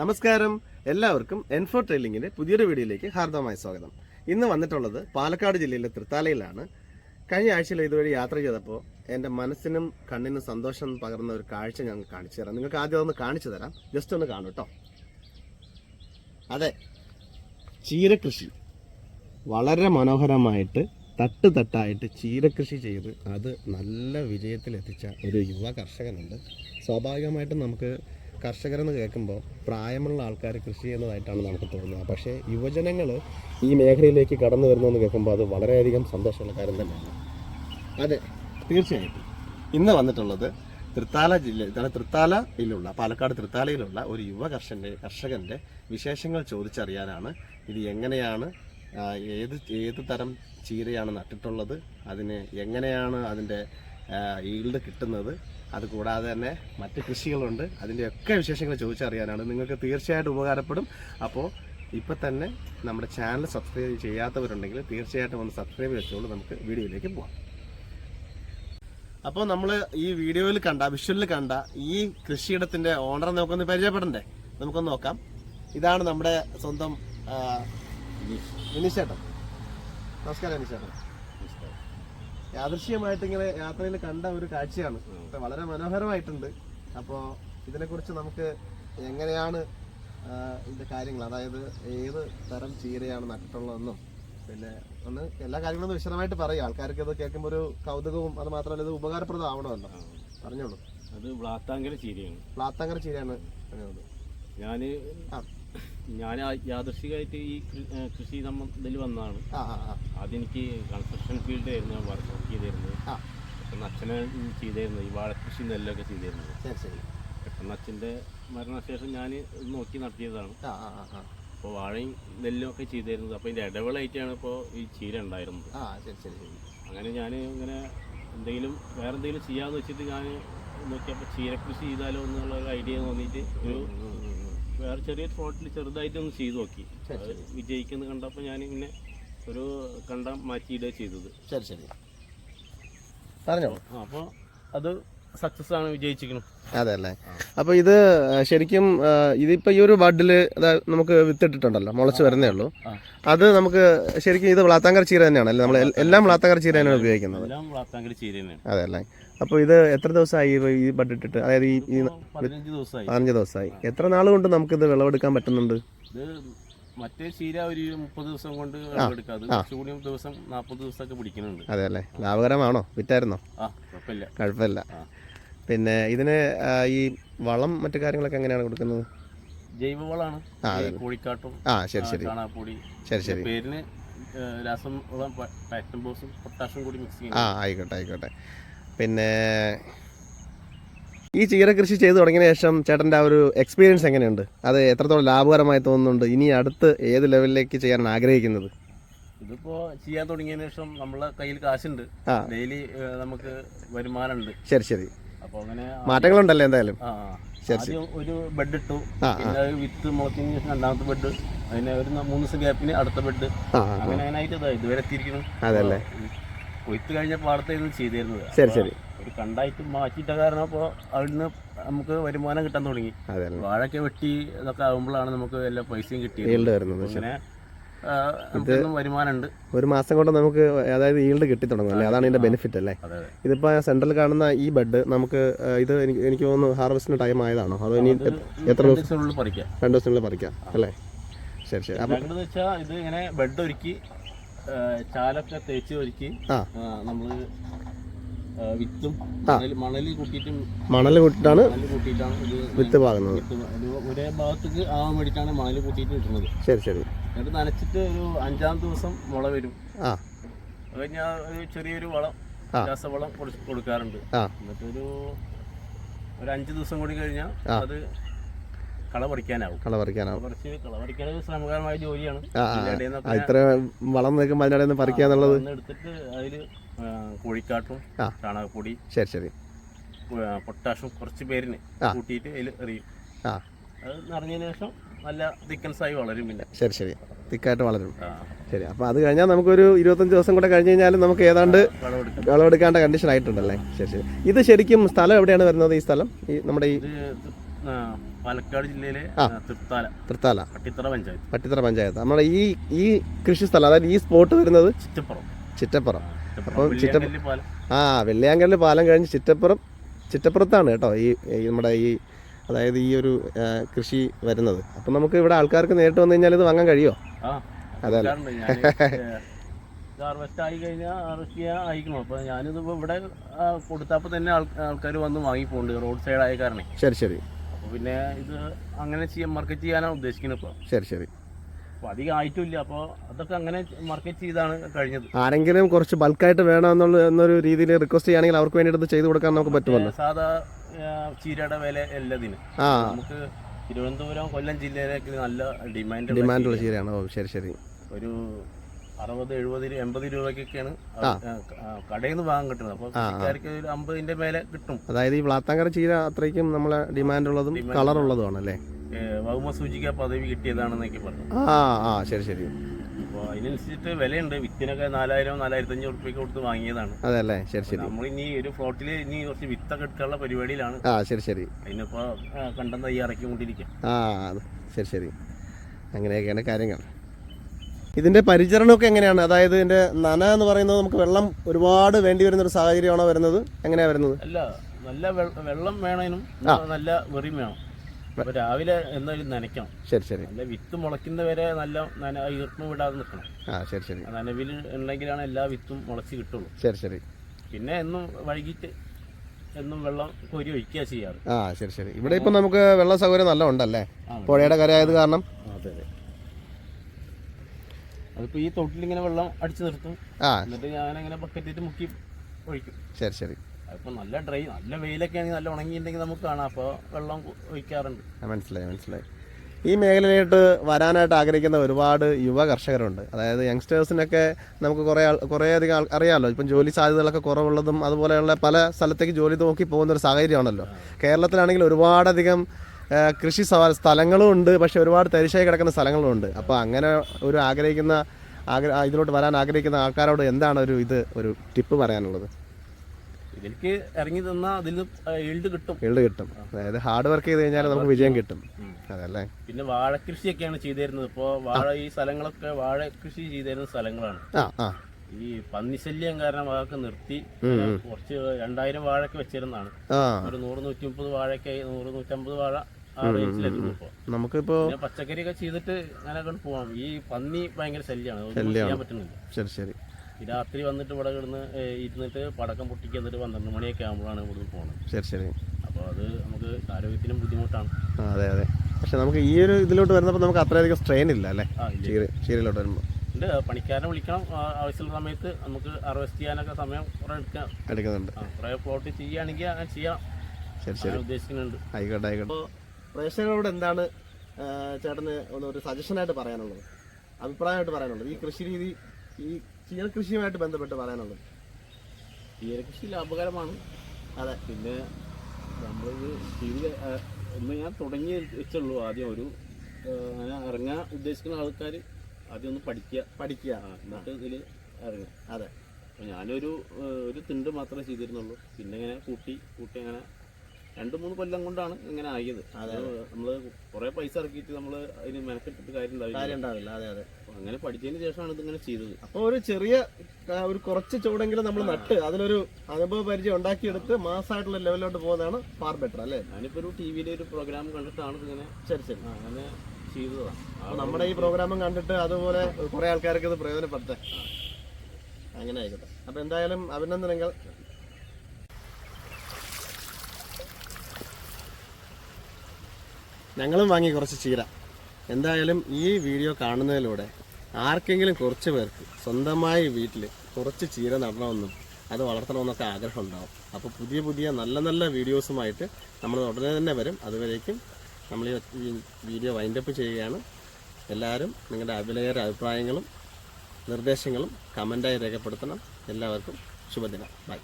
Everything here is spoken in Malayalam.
നമസ്കാരം. എല്ലാവർക്കും എൻഫോ ട്രെയിലിങ്ങിന്റെ പുതിയൊരു വീഡിയോയിലേക്ക് ഹാർദവമായ സ്വാഗതം. ഇന്ന് വന്നിട്ടുള്ളത് പാലക്കാട് ജില്ലയിലെ തൃത്താലയിലാണ്. കഴിഞ്ഞ ആഴ്ചയിൽ ഇതുവഴി യാത്ര ചെയ്തപ്പോൾ എന്റെ മനസ്സിനും കണ്ണിനും സന്തോഷം പകർന്ന ഒരു കാഴ്ച ഞാൻ കാണിച്ചു തരാം. നിങ്ങൾക്ക് ആദ്യം ഒന്ന് കാണിച്ചു തരാം. ജസ്റ്റ് ഒന്ന് കാണും കേട്ടോ അതെ ചീരകൃഷി. വളരെ മനോഹരമായിട്ട് തട്ട് തട്ടായിട്ട് ചീരകൃഷി ചെയ്ത് അത് നല്ല വിജയത്തിലെത്തിച്ച ഒരു യുവ കർഷകനുണ്ട്. സ്വാഭാവികമായിട്ടും നമുക്ക് കർഷകരെന്ന് കേൾക്കുമ്പോൾ പ്രായമുള്ള ആൾക്കാർ കൃഷി ചെയ്യുന്നതായിട്ടാണ് നമുക്ക് തോന്നുന്നത്. പക്ഷേ യുവജനങ്ങൾ ഈ മേഖലയിലേക്ക് കടന്നു വരുന്നതെന്ന് കേൾക്കുമ്പോൾ അത് വളരെയധികം സന്തോഷമുള്ള കാര്യം തന്നെയാണ്. അതെ തീർച്ചയായിട്ടും. ഇന്ന് വന്നിട്ടുള്ളത് തൃത്താല ജില്ല തൃത്താലയിലുള്ള പാലക്കാട് തൃത്താലയിലുള്ള ഒരു യുവ കർഷകന്റെ കർഷകന്റെ വിശേഷങ്ങൾ ചോദിച്ചറിയാനാണ് ഇത് എങ്ങനെയാണ് ഏത് ഏത് തരം ചീരയാണ് നട്ടിട്ടുള്ളത് അതിന് എങ്ങനെയാണ് അതിന്റെ ഈൽഡ് കിട്ടുന്നത് അതുകൂടാതെ തന്നെ മറ്റ് കൃഷികളുണ്ട്. അതിന്റെ ഒക്കെ വിശേഷങ്ങൾ ചോദിച്ചറിയാനാണ് നിങ്ങൾക്ക് തീർച്ചയായിട്ടും ഉപകാരപ്പെടും. അപ്പോൾ ഇപ്പം തന്നെ നമ്മുടെ ചാനൽ സബ്സ്ക്രൈബ് ചെയ്യാത്തവരുണ്ടെങ്കിൽ തീർച്ചയായിട്ടും ഒന്ന് സബ്സ്ക്രൈബ് വെച്ചോളൂ. നമുക്ക് വീഡിയോയിലേക്ക് പോകാം അപ്പോൾ നമ്മൾ ഈ വീഡിയോയിൽ കണ്ട വിഷ്വലിൽ കണ്ട ഈ കൃഷിയിടത്തിന്റെ ഓണർ നമുക്കൊന്ന് പരിചയപ്പെടണ്ടേ? നമുക്കൊന്ന് നോക്കാം. ഇതാണ് നമ്മുടെ സ്വന്തം വിനീഷേട്ടൻ നമസ്കാരം വിനീഷേട്ടൻ യാദൃശ്യമായിട്ട് ഇങ്ങനെ യാത്രയിൽ കണ്ട ഒരു കാഴ്ചയാണ്. വളരെ മനോഹരമായിട്ടുണ്ട്. അപ്പോൾ ഇതിനെക്കുറിച്ച് നമുക്ക് എങ്ങനെയാണ് ഇതിന്റെ കാര്യങ്ങൾ? അതായത് ഏത് തരം ചീരയാണ് നട്ടിട്ടുള്ളതെന്നും. പിന്നെ ഒന്ന് എല്ലാ കാര്യങ്ങളും വിശദമായിട്ട് പറയും. ആൾക്കാർക്ക് ഇത് കേൾക്കുമ്പോൾ ഒരു കൗതുകവും അത് മാത്രമല്ല ഇത് ഉപകാരപ്രദമാവണമല്ലോ. പറഞ്ഞോളൂ. അത് വ്ളാത്താങ്കര ചീരയാണ്. പ്ലാത്തങ്കര ചീരയാണ്. ഞാൻ ആ. ഞാൻ യാദൃശികമായിട്ട് ഈ കൃഷി സംബന്ധത്തിൽ വന്നതാണ്. എനിക്ക് കൺസ്ട്രക്ഷൻ ഫീൽഡായിരുന്നു ഞാൻ വർക്ക് ചെയ്തിരുന്നത്. പെട്ടെന്ന് അച്ഛനെ ചെയ്തിരുന്നത് ഈ വാഴക്കൃഷി നെല്ലൊക്കെ ചെയ്തിരുന്നത് പെട്ടെന്ന് അച്ഛന്റെ മരണശേഷം ഞാൻ നോക്കി നടത്തിയതാണ്. അപ്പോൾ വാഴയും നെല്ലും ഒക്കെ ചെയ്തിരുന്നത്. അപ്പോൾ ഇതിന്റെ ഇടവേളായിട്ടാണ് ഇപ്പോൾ ഈ ചീര ഉണ്ടായിരുന്നത്. അങ്ങനെ ഞാൻ ഇങ്ങനെ എന്തെങ്കിലും വേറെ എന്തെങ്കിലും ചെയ്യാമെന്ന് വെച്ചിട്ട് ഞാൻ നോക്കിയപ്പോൾ ചീരക്കൃഷി ചെയ്താലോ എന്നുള്ള ഒരു ഐഡിയ തോന്നിയിട്ട് ഒരു. വേറെ ചെറിയ ചെറുതായിട്ട് ഒന്ന് ചെയ്തു നോക്കി. വിജയിക്കുന്നത് കണ്ടപ്പോൾ ഞാൻ ഇങ്ങനെ ഒരു കണ്ടം മാറ്റിയിടുക ചെയ്തത്. ശരി ശരി. പറഞ്ഞോ അപ്പോൾ അത് സക്സസ് ആണ് വിജയിച്ചിരിക്കണം. അതെ അല്ലേ അപ്പോൾ ഇത് ശരിക്കും ഇതിപ്പോൾ ഇതിപ്പോ ഈ ഒരു ബഡിൽ നമുക്ക് വിത്തിട്ടിട്ടുണ്ടല്ലോ മുളച്ച് വരുന്നേ ഉള്ളൂ. അത് നമുക്ക് ശരിക്കും ഇത് വളാത്താങ്കര ചീര തന്നെയാണ് അല്ലേ നമ്മൾ എല്ലാം വളാത്താങ്കര ചീര തന്നെയാണ് ഉപയോഗിക്കുന്നത്. അതെ അല്ലേ അപ്പോൾ ഇത് എത്ര ദിവസമായി ഈ- ഈ ബഡ് ഇട്ടിട്ട്? അതായത് ഈ ഈ പതിനഞ്ച് ദിവസമായി. എത്ര നാൾ കൊണ്ട് നമുക്ക് ഇത് വിളവെടുക്കാൻ പറ്റുന്നുണ്ട്? മറ്റേ ചീര ഒരു മുപ്പത് ദിവസം കൊണ്ട് കുറച്ചുകൂടി ദിവസം നാൽപ്പത് ദിവസമൊക്കെ പിടിക്കുന്നുണ്ട്. അതെ അല്ലേ? ലാഭകരമാണോ? വിറ്റായിരുന്നോ? ആ കുഴപ്പമില്ല. കുഴപ്പമില്ല. പിന്നെ ഇതിന് ഈ വളം മറ്റു കാര്യങ്ങളൊക്കെ എങ്ങനെയാണ് കൊടുക്കുന്നത്? ജൈവവളമാണ് കോഴിക്കാട്ടും ആ ശരി ശരി. ചാണകപ്പൊടി. ശരി ശരി. പേരിന് രാസവളം പാക്ടം പൊട്ടാഷും കൂടി മിക്സ് ആ ആയിക്കോട്ടെ ആയിക്കോട്ടെ. പിന്നെ ഈ ചീര കൃഷി ചെയ്തു തുടങ്ങിയ ശേഷം ചേട്ടന്റെ ആ ഒരു എക്സ്പീരിയൻസ് എങ്ങനെയുണ്ട്? അത് എത്രത്തോളം ലാഭകരമായി തോന്നുന്നുണ്ട്? ഇനി അടുത്ത് ഏത് ലെവലിലേക്ക് ചെയ്യാൻ ആഗ്രഹിക്കുന്നത്? ഇതിപ്പോ ചെയ്യാൻ തുടങ്ങിയ ശേഷം നമ്മളെ കയ്യിൽ കാശുണ്ട്. ഡെയിലി നമുക്ക് വരുമാനമുണ്ട്. ശരി ശരി. അപ്പൊ അങ്ങനെ മാറ്റങ്ങളുണ്ടല്ലോ എന്തായാലും? ഒരു ബെഡ് ഇട്ടു. പിന്നെ വിത്ത് മുളച്ചതിന് ശേഷം രണ്ടാമത്തെ ബെഡ് അതിന് ഒരു മൂന്ന് ദിവസം ഗ്യാപ്പിന് അടുത്ത ബെഡ് അങ്ങനെ അതിനായിട്ട് ഇതാ ഇതുവരെ എത്തിയിരിക്കുന്നു. അതല്ലേ കൊയ്ത്ത് കഴിഞ്ഞ ഇത് ചെയ്തിരുന്നത്. ശരി ശരി. ഒരു കണ്ടായിട്ട് മാറ്റിയിട്ട കാരണം അപ്പോൾ അവിടുന്ന് നമുക്ക് വരുമാനം കിട്ടാൻ തുടങ്ങി. വാഴയൊക്കെ വെട്ടി ഇതൊക്കെ ആകുമ്പോഴാണ് നമുക്ക് എല്ലാ പൈസയും കിട്ടിയത്. അങ്ങനെ വരുമാനമുണ്ട്. ഒരു മാസം കൊണ്ട് നമുക്ക് അതായത് ഈൽഡ് കിട്ടി തുടങ്ങും അല്ലേ? അതാണ് ഇതിന്റെ ബെനിഫിറ്റ് അല്ലേ? ഇതിപ്പോ സെൻട്രലിൽ സെൻട്രൽ കാണുന്ന ഈ ബെഡ് നമുക്ക് ഇത് എനിക്ക് തോന്നുന്നു ഹാർവെസ്റ്റിന് ടൈം ആയതാണോ? അതോ ഇനി എത്ര ദിവസം രണ്ടു ദിവസത്തിനുള്ളിൽ പറിക്കാം അല്ലേ? ശരി ശരി. അപ്പം ഇത് ഇങ്ങനെ ബെഡ് ഒരുക്കി ചാലൊക്കെ തേച്ച് ഒരുക്കി നമ്മൾ വിത്തും മണൽ മണൽ കൂട്ടിയിട്ടും മണൽ കൂട്ടിട്ടാണ് കൂട്ടിയിട്ടാണ് വിത്ത് പാകുന്നത്. ഒരേ ഭാഗത്തേക്ക് ആവാൻ വേണ്ടിയിട്ടാണ് മണൽ കൂട്ടിയിട്ട് കിട്ടുന്നത് ശരി ശരി. എന്നിട്ട് നനച്ചിട്ട് ഒരു അഞ്ചാം ദിവസം മുള വരും. ആ. അത് കഴിഞ്ഞാൽ ഒരു ചെറിയൊരു വളം ആ. രാസവളം കൊടുക്കാറുണ്ട്. ആ. എന്നിട്ടൊരു ഒരു അഞ്ച് ദിവസം കൂടി കഴിഞ്ഞാൽ അത് കള പറിക്കാനാവും കള പറിക്കാനാവും പറിച്ച് കള പറിക്കാൻ ഒരു ശ്രമകരമായ ജോലിയാണ് ഇത്ര വളം നിൽക്കുമ്പോൾ അതിനിടെ നിന്ന് ഒന്ന് എടുത്തിട്ട് അതിൽ കോഴിക്കാട്ടും. ചാണകപ്പൊടി ശരി ശരി. പൊട്ടാഷും കുറച്ച് പേരിന്. കൂട്ടിയിട്ട് അതിൽ എറിയും. അത് നിറഞ്ഞതിന് ശേഷം നല്ല തിക്കൻസായി വളരും പിന്നെ. ശരി ശരി. തിക്കായിട്ട് വളരും. ശരി അപ്പോൾ അത് കഴിഞ്ഞാൽ നമുക്കൊരു ഇരുപത്തഞ്ച് ദിവസം കൂടെ കഴിഞ്ഞ് കഴിഞ്ഞാൽ നമുക്ക് ഏതാണ്ട് വിളവെടുക്കും. വിളവെടുക്കേണ്ട കണ്ടീഷൻ ആയിട്ടുണ്ടല്ലേ? ശരി ശരി. ഇത് ശരിക്കും സ്ഥലം എവിടെയാണ് വരുന്നത് ഈ സ്ഥലം? ഈ നമ്മുടെ ഈ പാലക്കാട് ജില്ലയിലെ തൃത്താല. തൃത്താല. പട്ടിത്തറ പഞ്ചായത്ത്. പട്ടിത്തറ പഞ്ചായത്ത്. നമ്മുടെ ഈ ഈ കൃഷി സ്ഥലം അതായത് ഈ സ്പോട്ട് വരുന്നത് ചിറ്റപ്പുറം. ചിറ്റപ്പുറം. അപ്പം ചിറ്റപ്പുറം ആ വെള്ളിയാങ്കല്ല് പാലം കഴിഞ്ഞ് ചിറ്റപ്പുറം ചിറ്റപ്പുറത്താണ് കേട്ടോ ഈ നമ്മുടെ ഈ അതായത് ഈ ഒരു കൃഷി വരുന്നത്. അപ്പം നമുക്ക് ഇവിടെ ആൾക്കാർക്ക് നേരിട്ട് വന്നു കഴിഞ്ഞാൽ ഇത് വാങ്ങാൻ കഴിയുമോ. കൊടുക്കാറുണ്ട്. ഹാർവെസ്റ്റ് ആയി കഴിഞ്ഞാൽ ഹാർവെസ്റ്റ് ചെയ്യാൻ അയക്കണം അപ്പൊ ഞാനിത് ഇവിടെ കൊടുത്തപ്പോ തന്നെ ആൾക്കാർ വന്ന് വാങ്ങിപ്പോണ്ട് റോഡ് സൈഡ് ആയ കാരണം. ശരി ശരി. അപ്പോൾ പിന്നെ ഇത് അങ്ങനെ ചെയ്യാൻ മാർക്കറ്റ് ചെയ്യാനാണ് ഉദ്ദേശിക്കുന്നത് ഇപ്പോൾ ശരി ശരി. അപ്പോൾ അധികം ആയിട്ടില്ല അപ്പോൾ അതൊക്കെ അങ്ങനെ മാർക്കറ്റ് ചെയ്താണ് കഴിഞ്ഞത്. ആരെങ്കിലും കുറച്ച് ബൾക്കായിട്ട് വേണമെന്നുള്ള എന്നൊരു രീതിയിൽ റിക്വസ്റ്റ് ചെയ്യുകയാണെങ്കിൽ അവർക്ക് വേണ്ടിയിട്ട് ചെയ്തു കൊടുക്കാൻ നമുക്ക് പറ്റുമല്ലോ. സാധാ ചീരയുടെ വില എല്ലാത്തിനും. ആ. നമുക്ക് തിരുവനന്തപുരം കൊല്ലം ജില്ലയിലേക്ക് നല്ല ഡിമാൻഡ് ഡിമാൻഡുള്ള ചീരയാണ്. ഓ ശരി ശരി. ഒരു അറുപത് എഴുപത് എൺപത് രൂപയ്ക്കൊക്കെയാണ്. ആ, കടയിൽ നിന്ന് വാങ്ങാൻ കിട്ടുന്നത്. അപ്പോൾ. കൃഷിക്കാർക്ക് ഒരു അമ്പതിന്റെ മേലെ കിട്ടും. അതായത് ഈ വ്ളാത്താങ്കര ചീര അത്രയ്ക്കും നമ്മളെ ഡിമാൻഡ് ഉള്ളതും കളർ ഉള്ളതുമാണ് അല്ലേ വകുമ സൂചിക പദവി കിട്ടിയതാണെന്നൊക്കെ പറഞ്ഞു. ആ ആ ശരി ശരി. അപ്പോൾ അതിനനുസരിച്ചിട്ട് വിലയുണ്ട്. വിത്തിനൊക്കെ നാലായിരം നാലായിരത്തി അഞ്ഞൂറ് റുപ്യക്ക് കൊടുത്ത് വാങ്ങിയതാണ്. അതെ അല്ലേ ശരി ശരി. നമ്മൾ ഇനി ഒരു ഫ്ലോട്ടിൽ ഇനി കുറച്ച് വിത്തൊക്കെ ഇട്ടുള്ള പരിപാടിയിലാണ്. ആ ശരി ശരി. അതിനിപ്പോൾ കണ്ടം തയ്യാറാക്കി ഇറക്കിക്കൊണ്ടിരിക്കുക ആ ശരി ശരി. അങ്ങനെയൊക്കെയാണ് കാര്യങ്ങൾ. ഇതിന്റെ പരിചരണമൊക്കെ എങ്ങനെയാണ്? അതായത് ഇതിന്റെ നന എന്ന് പറയുന്നത് നമുക്ക് വെള്ളം ഒരുപാട് വേണ്ടി വരുന്ന ഒരു സാഹചര്യമാണോ വരുന്നത്? എങ്ങനെയാ വരുന്നത്? അല്ല നല്ല വെള്ളം വേണേനും നല്ല വെറിയും വേണം. അപ്പൊ രാവിലെ എന്തായാലും നനയ്ക്കണം. ശരി ശരി. നല്ല വിത്ത് മുളയ്ക്കുന്ന വരെ നല്ല നന ഈർപ്പം വിടാതെ നിൽക്കണം. ആ ശരി ശരി. നനവിൽ ഉണ്ടെങ്കിലാണ് എല്ലാ വിത്തും മുളച്ച് കിട്ടുള്ളൂ. ശരി ശരി. പിന്നെ എന്നും വൈകിട്ട് എന്നും വെള്ളം കോരി ഒഴിക്കുക ചെയ്യാറ്. ആ ശരി ശരി. ഇവിടെ ഇപ്പം നമുക്ക് വെള്ള സൗകര്യം നല്ല ഉണ്ടല്ലേ? പുഴയുടെ കരയായത് കാരണം? അതെ അതെ. അതിപ്പോൾ ഈ തൊട്ടിൽ ഇങ്ങനെ വെള്ളം അടിച്ചു നിർത്തും. ആ. എന്നിട്ട് അങ്ങനെ ബക്കറ്റിട്ട് മുക്കി ഒഴിക്കും. ശരി ശരി. അപ്പോൾ നല്ല ഡ്രൈ നല്ല വെയിലൊക്കെ ആണെങ്കിൽ നല്ല ഉണങ്ങിയിട്ടുണ്ടെങ്കിൽ നമുക്ക് കാണാം. അപ്പോൾ വെള്ളം ഒഴിക്കാറുണ്ട്. മനസ്സിലായി മനസ്സിലായി. ഈ മേഖലയിലോട്ട് വരാനായിട്ട് ആഗ്രഹിക്കുന്ന ഒരുപാട് യുവ കർഷകരുണ്ട്. അതായത് യങ്സ്റ്റേഴ്സിനൊക്കെ നമുക്ക് കുറേ കുറേ അധികം അറിയാമല്ലോ ഇപ്പം ജോലി സാധ്യതകളൊക്കെ കുറവുള്ളതും അതുപോലെയുള്ള പല സ്ഥലത്തേക്ക് ജോലി നോക്കി പോകുന്ന ഒരു സാഹചര്യമാണല്ലോ. കേരളത്തിലാണെങ്കിൽ ഒരുപാടധികം കൃഷി സ്ഥലങ്ങളും ഉണ്ട് പക്ഷെ ഒരുപാട് തരിശായി കിടക്കുന്ന സ്ഥലങ്ങളും ഉണ്ട് അപ്പോൾ അങ്ങനെ ഒരു ആഗ്രഹിക്കുന്ന ആഗ്ര ആ, ഇതിലോട്ട് വരാൻ ആഗ്രഹിക്കുന്ന ആൾക്കാരോട് എന്താണ് ഒരു ഇത് ഒരു ടിപ്പ് പറയാനുള്ളത്? ഇതിലേക്ക് ഇറങ്ങി തന്നാൽ അതിൽ ഈൽഡ് കിട്ടും. ഈൽഡ് കിട്ടും. അതായത് ഹാർഡ് വർക്ക് ചെയ്ത് കഴിഞ്ഞാൽ നമുക്ക് വിജയം കിട്ടും. അതല്ലേ? പിന്നെ വാഴ കൃഷിയൊക്കെയാണ് ചെയ്തിരുന്നത്. ഇപ്പോൾ വാഴ ഈ സ്ഥലങ്ങളൊക്കെ വാഴ കൃഷി ചെയ്തിരുന്ന സ്ഥലങ്ങളാണ്. ഈ പന്നിശല്യം കാരണം അതൊക്കെ നിർത്തി കുറച്ച് രണ്ടായിരം വാഴയൊക്കെ വെച്ചിരുന്നതാണ്. ഒരു നൂറ് നൂറ്റി മുപ്പത് വാഴയൊക്കെ നൂറ് നൂറ്റമ്പത് വാഴ ആ പച്ചക്കറി ഒക്കെ ചെയ്തിട്ട് അങ്ങനെ പോവാം. ഈ പന്നി ഭയങ്കര ശല്യമാണ് ചെയ്യാൻ പറ്റുന്നില്ല. ശരി ശരി. രാത്രി വന്നിട്ട് ഇവിടെ കിടന്ന് ഇരുന്നിട്ട് പടക്കം പൊട്ടിക്ക് എന്നിട്ട് പന്ത്രണ്ട് മണിയൊക്കെ ആകുമ്പോഴാണ് ഇവിടുന്ന് പോകുന്നത് ശരി ശരി. അപ്പോൾ അത് നമുക്ക് ആരോഗ്യത്തിനും ബുദ്ധിമുട്ടാണ്. അതെ അതെ. പക്ഷെ നമുക്ക് ഈ ഒരു ഇതിലോട്ട് വരുന്നപ്പോൾ നമുക്ക് അത്രയധികം സ്ട്രെയിൻ ഇല്ല അല്ലേ? ചീര ചീരയിലോട്ട് വരുമ്പോൾ. ഉണ്ട് പണിക്കാരനെ വിളിക്കണം. ആവശ്യമുള്ള സമയത്ത് നമുക്ക് അറസ്റ്റ് ചെയ്യാനൊക്കെ സമയം കുറേ എടുക്കാം. എടുക്കുന്നുണ്ട്. കുറേ പ്ലോട്ട് ചെയ്യുകയാണെങ്കിൽ അങ്ങനെ ചെയ്യാം. ശരി ശരി. ഉദ്ദേശിക്കുന്നുണ്ട്. ആയിക്കോട്ടെ ആയിക്കോട്ടെ. പ്രേക്ഷകരോട് എന്താണ് ചേട്ടന് ഒന്ന് ഒരു സജഷനായിട്ട് പറയാനുള്ളത്? അഭിപ്രായമായിട്ട് പറയാനുള്ളത്? ഈ കൃഷി രീതി ഈ ചീര കൃഷിയുമായിട്ട് ബന്ധപ്പെട്ട് പറയാനുള്ളത്? ചീരകൃഷി ലാഭകരമാണ്. അതെ. പിന്നെ നമ്മൾ ചീര ഒന്ന് ഞാൻ തുടങ്ങി വെച്ചുള്ളൂ ആദ്യം ഒരു അങ്ങനെ ഇറങ്ങാൻ ഉദ്ദേശിക്കുന്ന ആൾക്കാർ ആദ്യം ഒന്ന് പഠിക്കുക പഠിക്കുക എന്നിട്ട് ഇതിൽ ഇറങ്ങുക. അതെ. അപ്പോൾ ഞാനൊരു ഒരു തിണ്ട് മാത്രമേ ചെയ്തിരുന്നുള്ളൂ. പിന്നെ ഇങ്ങനെ കൂട്ടി കൂട്ടി അങ്ങനെ രണ്ട് മൂന്ന് കൊല്ലം കൊണ്ടാണ് ഇങ്ങനെ ആയത്. നമ്മൾ കുറേ പൈസ ഇറക്കിയിട്ട് നമ്മൾ അതിന് മെനക്കെട്ടിട്ട് കാര്യം ഉണ്ടാവില്ല അതെ അതെ. അങ്ങനെ പഠിച്ചതിന് ശേഷമാണ് ഇതിങ്ങനെ ചെയ്തത്. അപ്പോൾ ഒരു ചെറിയ ഒരു കുറച്ച് ചൂടെങ്കിലും നമ്മൾ നട്ട് അതിലൊരു അനുഭവ പരിചയം ഉണ്ടാക്കിയെടുത്ത് മാസമായിട്ടുള്ള ലെവലിലോട്ട് പോകുന്നതാണ് ഫാർ ബെറ്റർ അല്ലേ? ഞാനിപ്പോ ഒരു ടി വിയിലെ ഒരു പ്രോഗ്രാം കണ്ടിട്ടാണ് ഇതിങ്ങനെ ശരി ശരി. അങ്ങനെ ചെയ്തതാണ് നമ്മുടെ ഈ പ്രോഗ്രാമും കണ്ടിട്ട് അതുപോലെ കുറെ ആൾക്കാർക്ക് ഇത് പ്രയോജനപ്പെടട്ടെ അങ്ങനെ ആയിക്കോട്ടെ. അപ്പൊ എന്തായാലും അഭിനന്ദനങ്ങൾ. ഞങ്ങളും വാങ്ങി കുറച്ച് ചീര. എന്തായാലും ഈ വീഡിയോ കാണുന്നതിലൂടെ ആർക്കെങ്കിലും കുറച്ച് പേർക്ക് സ്വന്തമായി വീട്ടിൽ കുറച്ച് ചീര നടണമെന്നും അത് വളർത്തണമെന്നൊക്കെ ആഗ്രഹം ഉണ്ടാവും അപ്പോൾ പുതിയ പുതിയ നല്ല നല്ല വീഡിയോസുമായിട്ട് നമ്മൾ ഉടനെ തന്നെ വരും. അതുവരേക്കും നമ്മൾ ഈ വീഡിയോ വൈൻഡപ്പ് ചെയ്യുകയാണ്. എല്ലാവരും നിങ്ങളുടെ അഭിനയര അഭിപ്രായങ്ങളും നിർദ്ദേശങ്ങളും കമന്റായി രേഖപ്പെടുത്തണം. എല്ലാവർക്കും ശുഭദിനം. ബൈ